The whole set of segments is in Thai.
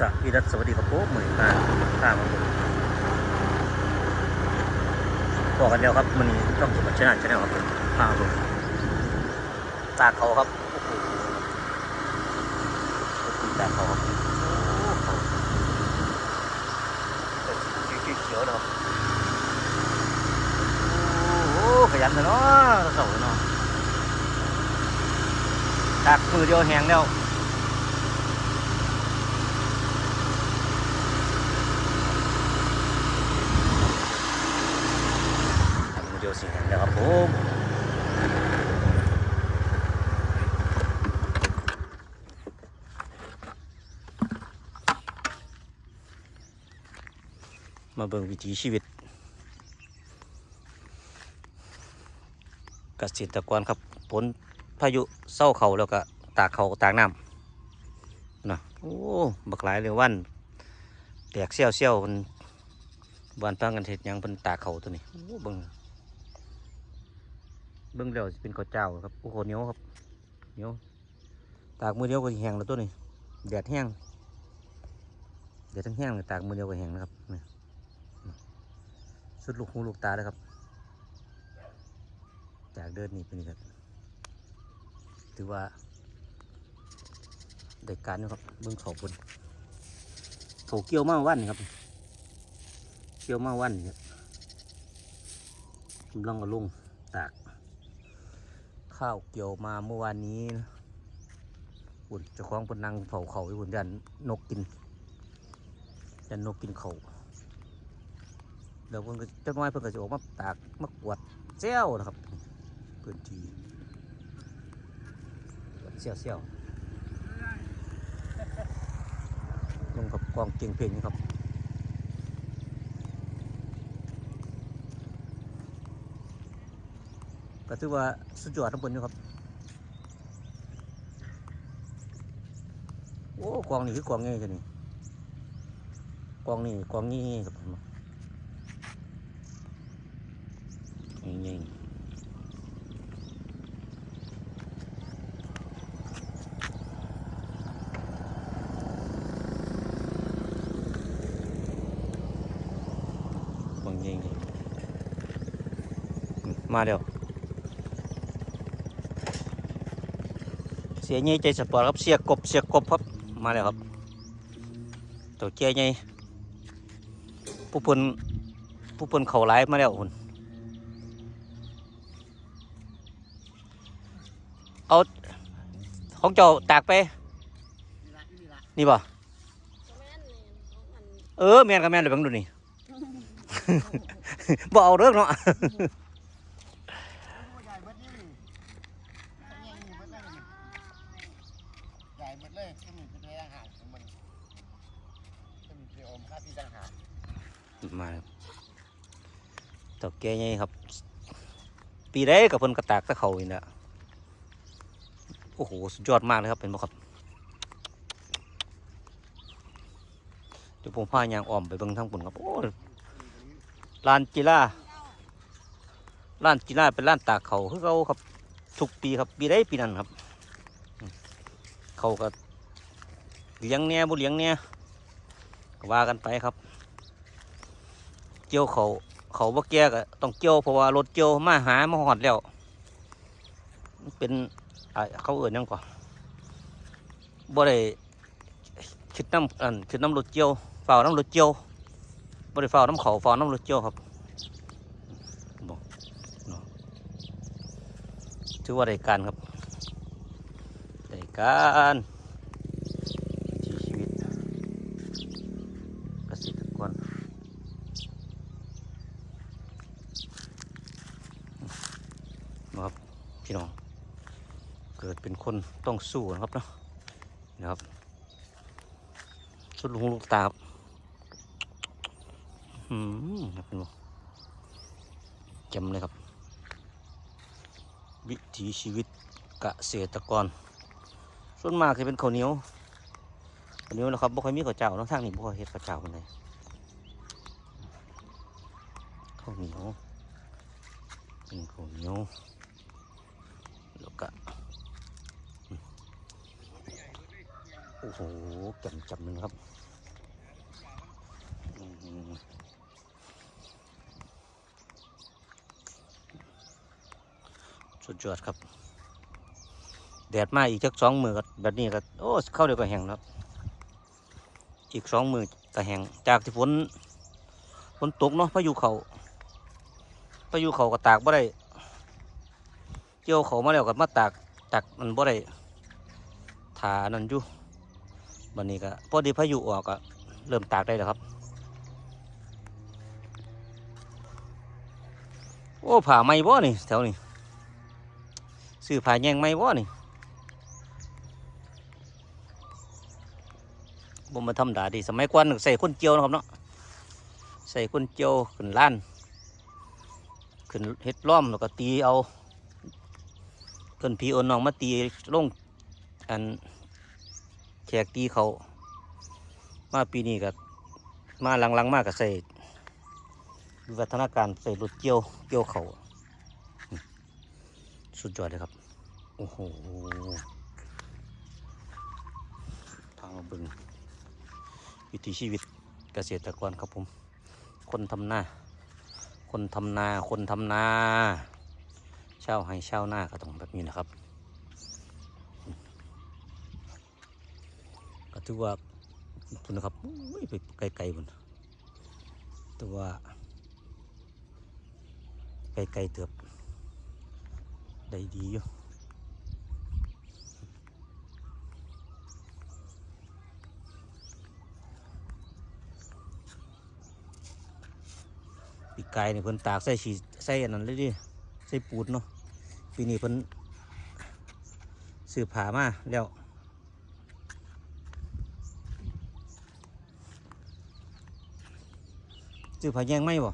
สวีดัสสวัสดีครับผมมือนี้มาข้ามมาบอกกันแล้วครับมันนี้ต้องสมบัติชนะชนะครับข้ามผมตากเขาครับโอ้โหตากเขาครับโอ้เขียวๆนะโอ้หขยันเลยเนาะเสาเนาะตากมือเดียวแหงแล้ว ทำวิดีโอเสียงแล้วครับผม มาเบิ่งวิถีชีวิต เกษตรกรครับผลพายุเศร้าเขาแล้วก็ตากเขาตากน้ำนะโอ้บักหลายเลยวันแตกเซี่ยวเซี่ยวๆมันบ้านพังกันเห็ดยังเป็นตาเขาตัวนี้โอ้เบิ่งเบิ่งแล้วเป็นข้าวเจ้าครับโอ้โหเหนียวครับเหนียวตากมือเดียวก็แห้งแล้วตัวนี้แดดแห้งแดดทั้งแห้งเลยตากมือเดียวก็แห้งนะครับนี่ สุดลูกหูลูกตาเลยครับ จากเดินนี่เป็นนี่ครับถือว่าได้การอยู่ครับเบิ่งเขาบนเขาเกี่ยวมาวันครับ เกี่ยวมาวันเนี่ยกำลังเอาลงตาก ข้าวเกี่ยวมาเมื่อวานนี้นะอุ่นจะคล้องเพนนังเผาเขาอยู่อุ่นยันนกกินยันนกกินเขา เดี๋ยวเพิ่นก็จักหน้อยเพิ่นก็จะออกมาตากมากวดเจ้วนะครับพื้นที่เซี่ยวเซี่ยวลงกับกองเก่งเพลงนี่ครับก็ถือว่าสุดยอดทั้งหมดอยู่ครับ โอ้กองนี่คือกองไงกันนี่กองนี่กองนี่ครับ ผมนี่นี่กองนี่มาเดี๋ยว เสียใหญ่ใจสปอร์ตครับ เสียกบ เสียกบครับ มาแล้วครับ ตัวเจ้ใหญ่ผู้เพิ่นผู้เพิ่นเขาร้ายมาแล้วคุณ เอาของเจ้าตากไป นี่ป่เออแมนกับแมนเดี๋ยบังดูนี่บ่เอาเรื่องเนาะใหญ่หมดนี่ใหญ่หมดเลยใหญ่หมดเลยก็มีเป็นอาหารของมันก็มีเพียอมค่าที่ต่างครับตอกแก่ใหญ่ครับ ปีใดกับเพิ่นกระตากตะเขาอีกนะโอ้โห สุดยอดมากเลยครับ เป็นบ่ครับ เดี๋ยวผมพายางอ้อมไปเบิ่งทางปุ่นครับ โอ้ลานกีฬาลานกีฬาเป็นลานตากเขาคือเขาครับ ทุกปีครับ ปีใดปีนั้นครับ เขาก็เลี้ยงเนี่ยบุเลี้ยงเนี่ยว่ากันไปครับ เกี่ยวเขาเขาบ่แก่ก็ต้องเกี่ยวเพราะว่ารถเกี่ยวมาหามาหอดแล้ว เป็น เขาเอื่นหยังก่อนบ่ได้คิดน้ำอันคิดน้ำรถเกี่ยวเฝ้าน้ำรถเกี่ยวบ่ได้เฝ้าน้ำเขาเฝ้าน้ำรถเกี่ยวครับบ่เนาะถือว่าได้การครับได้การวิถีชีวิตเกษตรกรนะครับพี่น้อง เกิดเป็นคนต้องสู้นะครับเนาะนะครับสุดลูกหูลูกตาครับอืมครับพี่น้องจำเลยครับ วิถีชีวิตกเกษตรกร ส่วนมากจะเป็นข้าวเหนียวข้าวเหนียวนะครับบ่ค่อยมีข้าวเจ้าเนาะทางนี้บ่ค่อยเฮ็ดข้าวเจ้าปานใดข้าวเหนียวเป็นข้าวเหนียวก็อืม โอ้โหจำจำหนึ่งครับสุดยอดครับ แดดมาอีกจักสองมือก็แบบนี้ก็โอ้เข้าเดียวก็แห้งครับ อีกสองมือก็แห้งจากที่ฝนฝนตกเนาะพายุเขาพายุเขาก็ตากบ่ได้เกี่ยวเขามาแล้วก็มาตากตากมันบ่ได้ถานั่นอยู่ บันนี้ก็พอดีพายุออกก็เริ่มตากได้แล้วครับ โอ้ผ่าไม้บ่นี่ แถวนี้ซื้อผ่าแยงไม้บ่นี่บ่มาธรรมดาดิสมัยก่อนใส่คนเจียวนะครับเนาะใส่คนเจียวขึ้นล้านขึ้นเฮ็ดล้อมแล้วก็ตีเอาเพิ่นพี่โอนน้องมาตีลงอัน แขกตีเขามาปีนี้ก็มาหลังๆมากก็ใส่วิวัฒนาการใส่รถเกี่ยวเกี่ยวเขาสุดยอดเลยครับ โอ้โหพามาบึงวิถีชีวิตเกษตรกรครับผม คนทำนาคนทำนา คนทำนา เช่าวให้เช่าวนาก็ต้องแบบนี้นะครับอืมก็ ถือว่าคุณนะครับไปไกลๆบุญแต่ว่าไกลๆเตือบได้ดีอยู่ปีกายนี่เพิ่นตากใส่ฉีใส่อันนั้นเลยดิใส่ปูดเนาะปีนี้เพิ่นซื้อผ้ามาแล้ว ซื้อผ้าแยงไหมบ่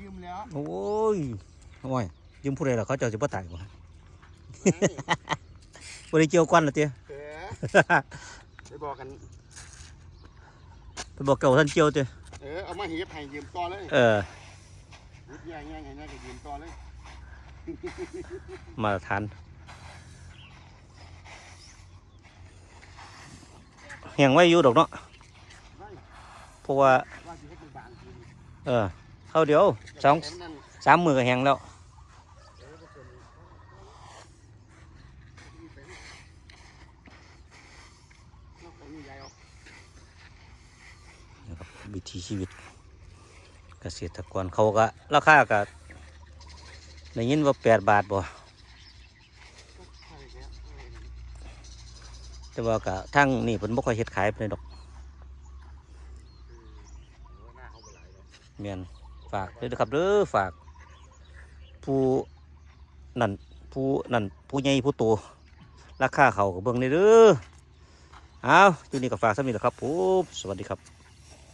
ยืมแล้วโอ้ยโอ้ยยืมผู้ใดล่ะเขาเจ้าจะบ่ตายบ่บ่ได้เกี่ยวกันล่ะเตี้ยเออไปบอกกันไปบอกเก่าท่านเกี่ยวเตี้ยเออเอามาเหียบให้ยืมต่อเลยเออยุดแย่งแย่งให้น่าจะยืมต่อเลยมาตรฐานแหงไว้อยู่ดอกเนาะไม่เพราะว่าว่าสิ เออเข้าเดียวสองสามมือก็แหงแล้วนะครับวิถีชีวิต เกษตรกรเขาก็ราคาก็ได้ยินว่าแปดบาทบ่แต่ว่าก็ทั้งนี่เพิ่นบ่ค่อยเฮ็ดขายปานใดดอก เออหน้าเขาบ่หลาย เนาะแม่นฝากเลยนะครับเด้อฝาก ผู้นั่นผู้นั่นผู้ใหญ่ผู้โตราคาเขาก็เบิ่งนี่เด้อเอาจุนี้ก็ฝากสำนี้แหละครับผมสวัสดีครับ